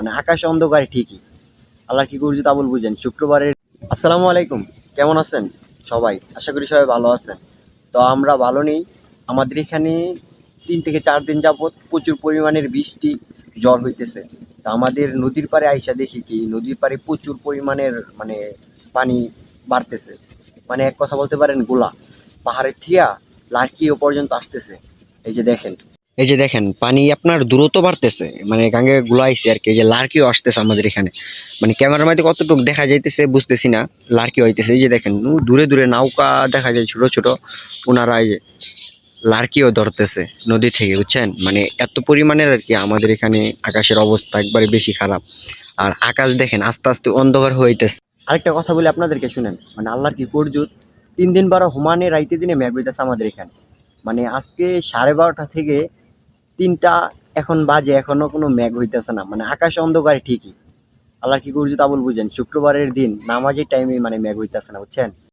মানে আকাশ অন্ধকার ঠিকই। আল্লাহ কি করছি তা বুঝেন। শুক্রবারের আসসালামু আলাইকুম। কেমন আছেন? সবাই। আশা করি সবাই ভালো আছেন। তো আমরা ভালো নেই। আমাদের এখানে তিন থেকে চার দিন যাবত প্রচুর পরিমাণের বৃষ্টি, জ্বর হইতেছে। তা আমাদের নদীর পাড়ে আইসা দেখি কি, নদীর পাড়ে প্রচুর পরিমাণের মানে পানি বাড়তেছে। মানে এক কথা বলতে পারেন, গোলা। পাহাড়ের থিয়া লার্কিও পর্যন্ত আসতেছে। এই যে দেখেন। এই যে দেখেন, পানি আপনার দ্রুত বাড়তেছে মানে গাঙ্গে গুলাইছে আর কি যে লার্কিও আসতেছে আমাদের এখানে। মানে ক্যামেরার মধ্যে কতটুকু দেখা যাইতেছে বুঝতেছি না, লার্কি হইতেছে। এই যে দেখেন দূরে দূরে নৌকা দেখা যায় ছোট ছোট ওনারা এই যে লার্কিও ধরতেছে নদী থেকে, বুঝছেন? মানে এত পরিমাণের আর কি আমাদের এখানে আকাশের অবস্থা একবারে বেশি খারাপ। আর আকাশ দেখেন, আস্তে আস্তে অন্ধকার হইতেছে। আরেকটা কথা বলি আপনাদেরকে, শুনেন মানে আল্লাহর কি করজুত, তিন দিন বারো হুমানে রাইতে দিনে মেঘ হইতেছে আমাদের এখানে। মানে আজকে সাড়ে বারোটা থেকে তিনটা, এখন বাজে, এখনও কোনো ম্যাগ হইতেছে না। মানে আকাশ অন্ধকার ঠিকই। আল্লাহ কি করছি তা বল বুঝেন। শুক্রবারের দিন নামাজের টাইমে মানে ম্যাগ হইতেছে না, বুঝছেন?